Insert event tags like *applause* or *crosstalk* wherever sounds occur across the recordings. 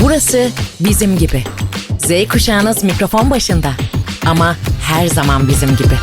Burası bizim gibi. Z kuşağınız mikrofon başında. Ama her zaman bizim gibi.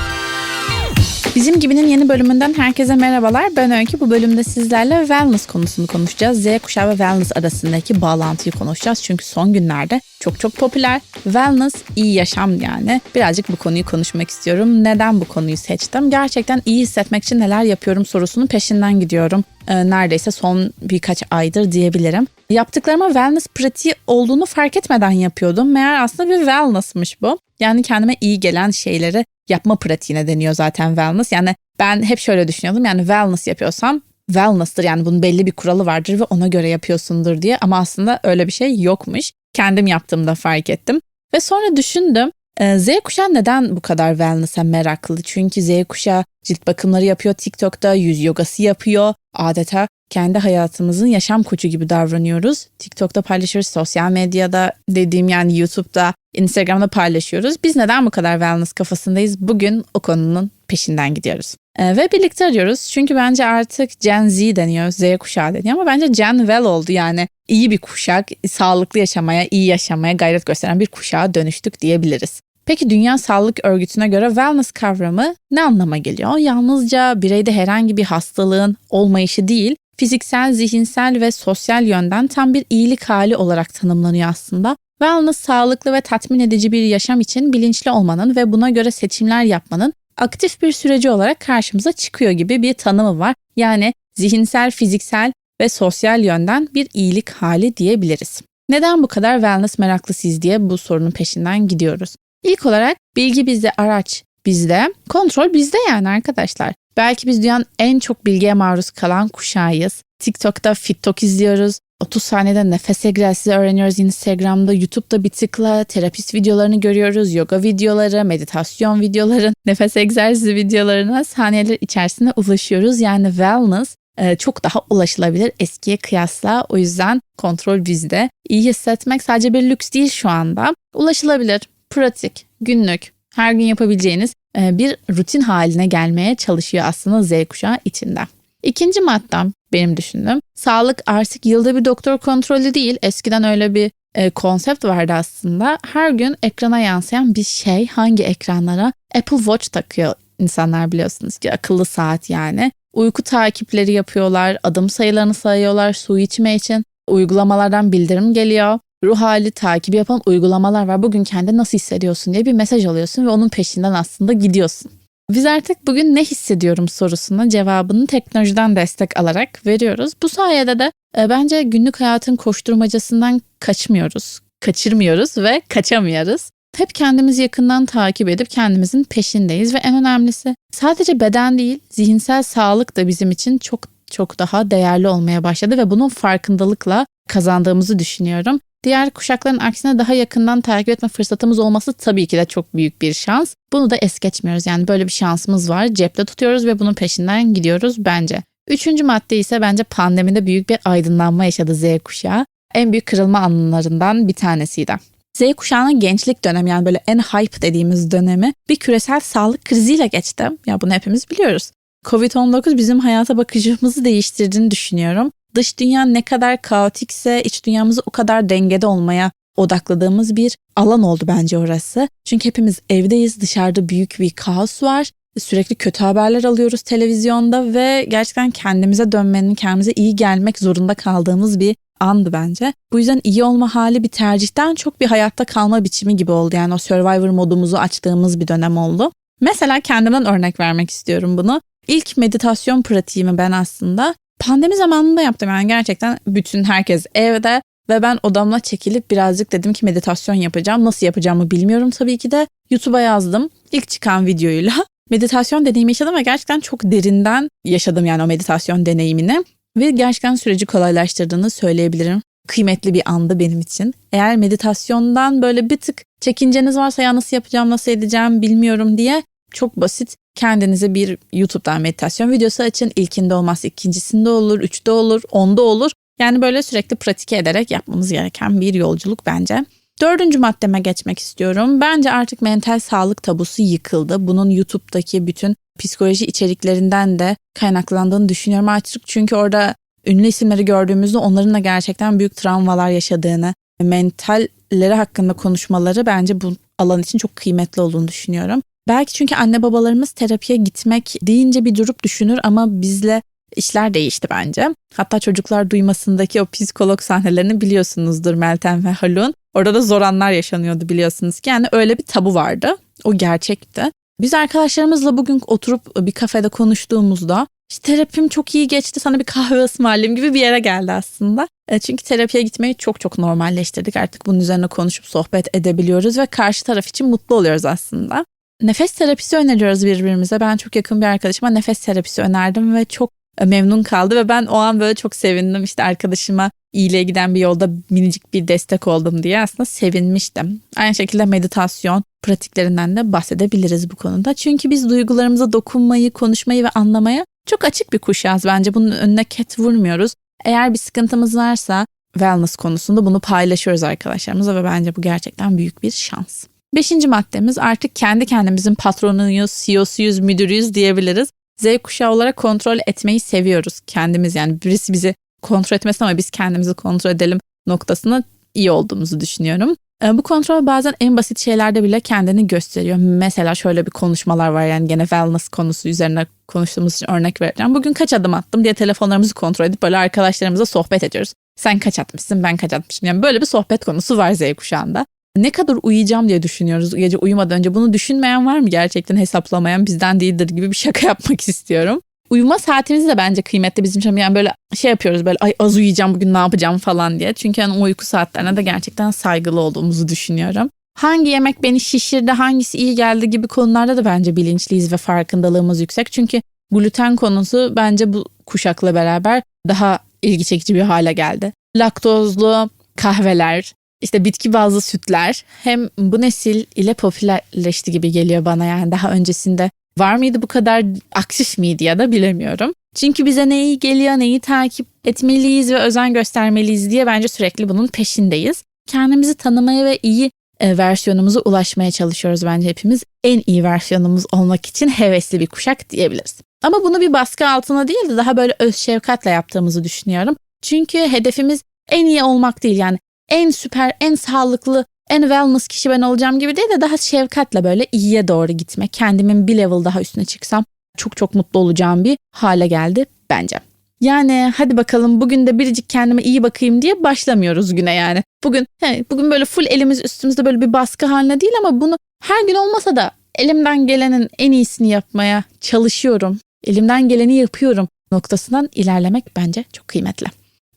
Bizim gibinin yeni bölümünden herkese merhabalar. Ben Öykü. Bu bölümde sizlerle wellness konusunu konuşacağız. Z kuşağı ve wellness arasındaki bağlantıyı konuşacağız. Çünkü son günlerde çok çok popüler. Wellness iyi yaşam yani. Birazcık bu konuyu konuşmak istiyorum. Neden bu konuyu seçtim? Gerçekten iyi hissetmek için neler yapıyorum sorusunun peşinden gidiyorum. Ee, neredeyse son birkaç aydır diyebilirim. Yaptıklarıma wellness pratiği olduğunu fark etmeden yapıyordum. Meğer aslında bir wellness'mış bu. Yani kendime iyi gelen şeyleri yapma pratiğine deniyor zaten wellness. Yani ben hep şöyle düşünüyordum yani wellness yapıyorsam wellness'tır yani bunun belli bir kuralı vardır ve ona göre yapıyorsundur diye ama aslında öyle bir şey yokmuş. Kendim yaptığımda fark ettim ve sonra düşündüm Z kuşağı neden bu kadar wellness'a meraklı? Çünkü Z kuşağı cilt bakımları yapıyor TikTok'ta, yüz yogası yapıyor. Adeta kendi hayatımızın yaşam koçu gibi davranıyoruz. TikTok'ta paylaşıyoruz, sosyal medyada dediğim yani YouTube'da, Instagram'da paylaşıyoruz. Biz neden bu kadar wellness kafasındayız? Bugün o konunun peşinden gidiyoruz. Ee, ve birlikte arıyoruz. Çünkü bence artık Gen Z deniyor, Z kuşağı deniyor ama bence Gen Well oldu yani. iyi bir kuşak, sağlıklı yaşamaya, iyi yaşamaya gayret gösteren bir kuşağa dönüştük diyebiliriz. Peki Dünya Sağlık Örgütü'ne göre wellness kavramı ne anlama geliyor? Yalnızca bireyde herhangi bir hastalığın olmayışı değil, fiziksel, zihinsel ve sosyal yönden tam bir iyilik hali olarak tanımlanıyor aslında. Wellness sağlıklı ve tatmin edici bir yaşam için bilinçli olmanın ve buna göre seçimler yapmanın aktif bir süreci olarak karşımıza çıkıyor gibi bir tanımı var. Yani zihinsel, fiziksel ve sosyal yönden bir iyilik hali diyebiliriz. Neden bu kadar wellness meraklısıyız diye bu sorunun peşinden gidiyoruz. İlk olarak bilgi bizde, araç bizde, kontrol bizde yani arkadaşlar. Belki biz dünyanın en çok bilgiye maruz kalan kuşağıyız. TikTok'ta FitTok izliyoruz. 30 saniyede nefes egzersizi öğreniyoruz Instagram'da, YouTube'da bir tıkla terapist videolarını görüyoruz, yoga videoları, meditasyon videoları, *laughs* nefes egzersizi videolarına saniyeler içerisinde ulaşıyoruz. Yani wellness e, çok daha ulaşılabilir eskiye kıyasla. O yüzden kontrol bizde. İyi hissetmek sadece bir lüks değil şu anda. Ulaşılabilir, pratik, günlük, her gün yapabileceğiniz e, bir rutin haline gelmeye çalışıyor aslında Z kuşağı içinde. İkinci maddem benim düşündüğüm sağlık artık yılda bir doktor kontrolü değil. Eskiden öyle bir e, konsept vardı aslında. Her gün ekrana yansıyan bir şey hangi ekranlara? Apple Watch takıyor insanlar biliyorsunuz ki akıllı saat yani. Uyku takipleri yapıyorlar, adım sayılarını sayıyorlar su içme için. Uygulamalardan bildirim geliyor. Ruh hali takibi yapan uygulamalar var. Bugün kendi nasıl hissediyorsun diye bir mesaj alıyorsun ve onun peşinden aslında gidiyorsun. Biz artık bugün ne hissediyorum sorusuna cevabını teknolojiden destek alarak veriyoruz. Bu sayede de e, bence günlük hayatın koşturmacasından kaçmıyoruz, kaçırmıyoruz ve kaçamıyoruz. Hep kendimizi yakından takip edip kendimizin peşindeyiz ve en önemlisi sadece beden değil zihinsel sağlık da bizim için çok çok daha değerli olmaya başladı ve bunun farkındalıkla kazandığımızı düşünüyorum. Diğer kuşakların aksine daha yakından takip etme fırsatımız olması tabii ki de çok büyük bir şans. Bunu da es geçmiyoruz. Yani böyle bir şansımız var. Cepte tutuyoruz ve bunun peşinden gidiyoruz bence. Üçüncü madde ise bence pandemide büyük bir aydınlanma yaşadı Z kuşağı. En büyük kırılma anlarından bir tanesiydi. Z kuşağının gençlik dönemi yani böyle en hype dediğimiz dönemi bir küresel sağlık kriziyle geçti. Ya bunu hepimiz biliyoruz. Covid-19 bizim hayata bakışımızı değiştirdiğini düşünüyorum dış dünya ne kadar kaotikse iç dünyamızı o kadar dengede olmaya odakladığımız bir alan oldu bence orası. Çünkü hepimiz evdeyiz, dışarıda büyük bir kaos var. Sürekli kötü haberler alıyoruz televizyonda ve gerçekten kendimize dönmenin, kendimize iyi gelmek zorunda kaldığımız bir andı bence. Bu yüzden iyi olma hali bir tercihten çok bir hayatta kalma biçimi gibi oldu. Yani o survivor modumuzu açtığımız bir dönem oldu. Mesela kendimden örnek vermek istiyorum bunu. İlk meditasyon pratiğimi ben aslında Pandemi zamanında yaptım yani gerçekten bütün herkes evde ve ben odamla çekilip birazcık dedim ki meditasyon yapacağım. Nasıl yapacağımı bilmiyorum tabii ki de. YouTube'a yazdım. İlk çıkan videoyla *laughs* meditasyon deneyimi yaşadım ve gerçekten çok derinden yaşadım yani o meditasyon deneyimini. Ve gerçekten süreci kolaylaştırdığını söyleyebilirim. Kıymetli bir andı benim için. Eğer meditasyondan böyle bir tık çekinceniz varsa ya nasıl yapacağım, nasıl edeceğim bilmiyorum diye çok basit kendinize bir YouTube'dan meditasyon videosu açın. İlkinde olmaz ikincisinde olur, üçte olur, onda olur. Yani böyle sürekli pratik ederek yapmamız gereken bir yolculuk bence. Dördüncü maddeme geçmek istiyorum. Bence artık mental sağlık tabusu yıkıldı. Bunun YouTube'daki bütün psikoloji içeriklerinden de kaynaklandığını düşünüyorum artık. Çünkü orada ünlü isimleri gördüğümüzde onların da gerçekten büyük travmalar yaşadığını, mentalleri hakkında konuşmaları bence bu alan için çok kıymetli olduğunu düşünüyorum. Belki çünkü anne babalarımız terapiye gitmek deyince bir durup düşünür ama bizle işler değişti bence. Hatta çocuklar duymasındaki o psikolog sahnelerini biliyorsunuzdur Meltem ve Halun. Orada da zor anlar yaşanıyordu biliyorsunuz ki. Yani öyle bir tabu vardı. O gerçekti. Biz arkadaşlarımızla bugün oturup bir kafede konuştuğumuzda işte terapim çok iyi geçti sana bir kahve ısmarlayayım gibi bir yere geldi aslında. E, Çünkü terapiye gitmeyi çok çok normalleştirdik. Artık bunun üzerine konuşup sohbet edebiliyoruz ve karşı taraf için mutlu oluyoruz aslında. Nefes terapisi öneriyoruz birbirimize. Ben çok yakın bir arkadaşıma nefes terapisi önerdim ve çok e, memnun kaldı ve ben o an böyle çok sevindim. İşte arkadaşıma iyiliğe giden bir yolda minicik bir destek oldum diye aslında sevinmiştim. Aynı şekilde meditasyon pratiklerinden de bahsedebiliriz bu konuda. Çünkü biz duygularımıza dokunmayı, konuşmayı ve anlamaya çok açık bir kuşağız bence. Bunun önüne ket vurmuyoruz. Eğer bir sıkıntımız varsa wellness konusunda bunu paylaşıyoruz arkadaşlarımızla ve bence bu gerçekten büyük bir şans. Beşinci maddemiz artık kendi kendimizin patronuyuz, CEO'suyuz, müdürüyüz diyebiliriz. Z kuşağı olarak kontrol etmeyi seviyoruz kendimiz yani birisi bizi kontrol etmesin ama biz kendimizi kontrol edelim noktasına iyi olduğumuzu düşünüyorum. E, Bu kontrol bazen en basit şeylerde bile kendini gösteriyor. Mesela şöyle bir konuşmalar var yani gene wellness konusu üzerine konuştuğumuz için örnek vereceğim. Bugün kaç adım attım diye telefonlarımızı kontrol edip böyle arkadaşlarımızla sohbet ediyoruz. Sen kaç atmışsın ben kaç atmışım. Yani böyle bir sohbet konusu var Z kuşağında. Ne kadar uyuyacağım diye düşünüyoruz gece uyumadan önce. Bunu düşünmeyen var mı gerçekten hesaplamayan bizden değildir gibi bir şaka *laughs* yapmak istiyorum. Uyuma saatimiz de bence kıymetli bizim için. Yani böyle şey yapıyoruz böyle ay az uyuyacağım bugün ne yapacağım falan diye. Çünkü yani uyku saatlerine de gerçekten saygılı olduğumuzu düşünüyorum. Hangi yemek beni şişirdi, hangisi iyi geldi gibi konularda da bence bilinçliyiz ve farkındalığımız yüksek. Çünkü gluten konusu bence bu kuşakla beraber daha ilgi çekici bir hale geldi. Laktozlu kahveler, işte bitki bazlı sütler hem bu nesil ile popülerleşti gibi geliyor bana yani daha öncesinde var mıydı bu kadar aktif miydi ya da bilemiyorum. Çünkü bize ne iyi geliyor, neyi takip etmeliyiz ve özen göstermeliyiz diye bence sürekli bunun peşindeyiz. Kendimizi tanımaya ve iyi e, versiyonumuza ulaşmaya çalışıyoruz bence hepimiz. En iyi versiyonumuz olmak için hevesli bir kuşak diyebiliriz. Ama bunu bir baskı altına değil de daha böyle öz şefkatle yaptığımızı düşünüyorum. Çünkü hedefimiz en iyi olmak değil yani en süper, en sağlıklı, en wellness kişi ben olacağım gibi değil de daha şefkatle böyle iyiye doğru gitmek. Kendimin bir level daha üstüne çıksam çok çok mutlu olacağım bir hale geldi bence. Yani hadi bakalım bugün de biricik kendime iyi bakayım diye başlamıyoruz güne yani. Bugün he, bugün böyle full elimiz üstümüzde böyle bir baskı haline değil ama bunu her gün olmasa da elimden gelenin en iyisini yapmaya çalışıyorum. Elimden geleni yapıyorum noktasından ilerlemek bence çok kıymetli.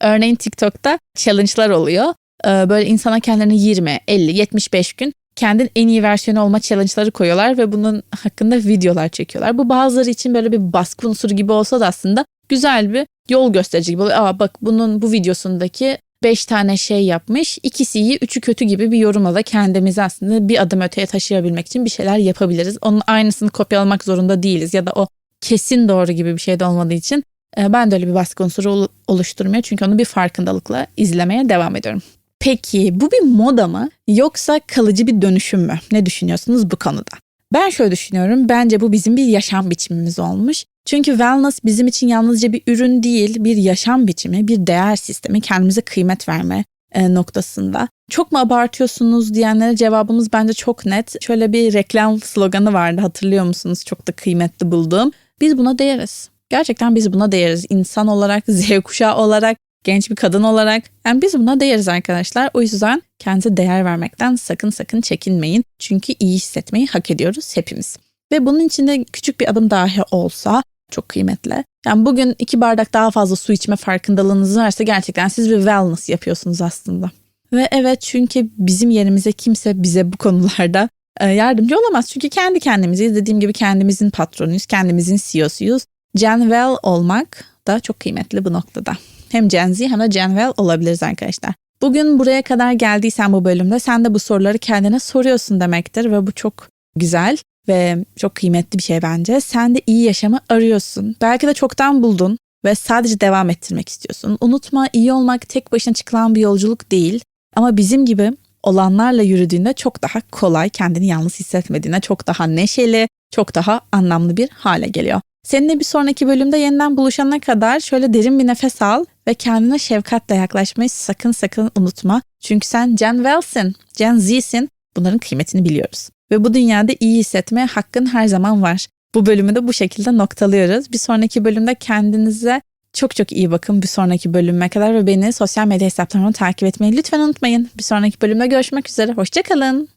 Örneğin TikTok'ta challenge'lar oluyor. Ee, Böyle insana kendilerini 20, 50, 75 gün kendin en iyi versiyonu olma challenge'ları koyuyorlar ve bunun hakkında videolar çekiyorlar. Bu bazıları için böyle bir baskı unsuru gibi olsa da aslında güzel bir yol gösterici gibi. Aa bak bunun bu videosundaki 5 tane şey yapmış. ikisi iyi, üçü kötü gibi bir yorumla da kendimizi aslında bir adım öteye taşıyabilmek için bir şeyler yapabiliriz. Onun aynısını kopyalamak zorunda değiliz ya da o kesin doğru gibi bir şey de olmadığı için e, ben de öyle bir baskı unsuru ol- oluşturmuyor. Çünkü onu bir farkındalıkla izlemeye devam ediyorum. Peki bu bir moda mı yoksa kalıcı bir dönüşüm mü? Ne düşünüyorsunuz bu konuda? Ben şöyle düşünüyorum. Bence bu bizim bir yaşam biçimimiz olmuş. Çünkü wellness bizim için yalnızca bir ürün değil, bir yaşam biçimi, bir değer sistemi, kendimize kıymet verme e, noktasında. Çok mu abartıyorsunuz diyenlere cevabımız bence çok net. Şöyle bir reklam sloganı vardı hatırlıyor musunuz? Çok da kıymetli bulduğum. Biz buna değeriz. Gerçekten biz buna değeriz. İnsan olarak, *laughs* Z kuşağı olarak, genç bir kadın olarak. Yani biz buna değeriz arkadaşlar. O yüzden kendinize değer vermekten sakın sakın çekinmeyin. Çünkü iyi hissetmeyi hak ediyoruz hepimiz. Ve bunun içinde küçük bir adım dahi olsa çok kıymetli. Yani bugün iki bardak daha fazla su içme farkındalığınız varsa gerçekten siz bir wellness yapıyorsunuz aslında. Ve evet çünkü bizim yerimize kimse bize bu konularda e, yardımcı olamaz. Çünkü kendi kendimiziz. Dediğim gibi kendimizin patronuyuz, kendimizin CEO'suyuz. Gen Well olmak da çok kıymetli bu noktada. Hem Gen Z hem de Gen Well olabiliriz arkadaşlar. Bugün buraya kadar geldiysen bu bölümde sen de bu soruları kendine soruyorsun demektir ve bu çok güzel ve çok kıymetli bir şey bence. Sen de iyi yaşamı arıyorsun. Belki de çoktan buldun ve sadece devam ettirmek istiyorsun. Unutma iyi olmak tek başına çıkılan bir yolculuk değil. Ama bizim gibi olanlarla yürüdüğünde çok daha kolay kendini yalnız hissetmediğine çok daha neşeli, çok daha anlamlı bir hale geliyor. Seninle bir sonraki bölümde yeniden buluşana kadar şöyle derin bir nefes al ve kendine şefkatle yaklaşmayı sakın sakın unutma. Çünkü sen Gen Well'sin, Gen Z'sin. Bunların kıymetini biliyoruz. Ve bu dünyada iyi hissetmeye hakkın her zaman var. Bu bölümü de bu şekilde noktalıyoruz. Bir sonraki bölümde kendinize çok çok iyi bakın bir sonraki bölüme kadar ve beni sosyal medya hesaplarımdan takip etmeyi lütfen unutmayın. Bir sonraki bölümde görüşmek üzere. Hoşçakalın.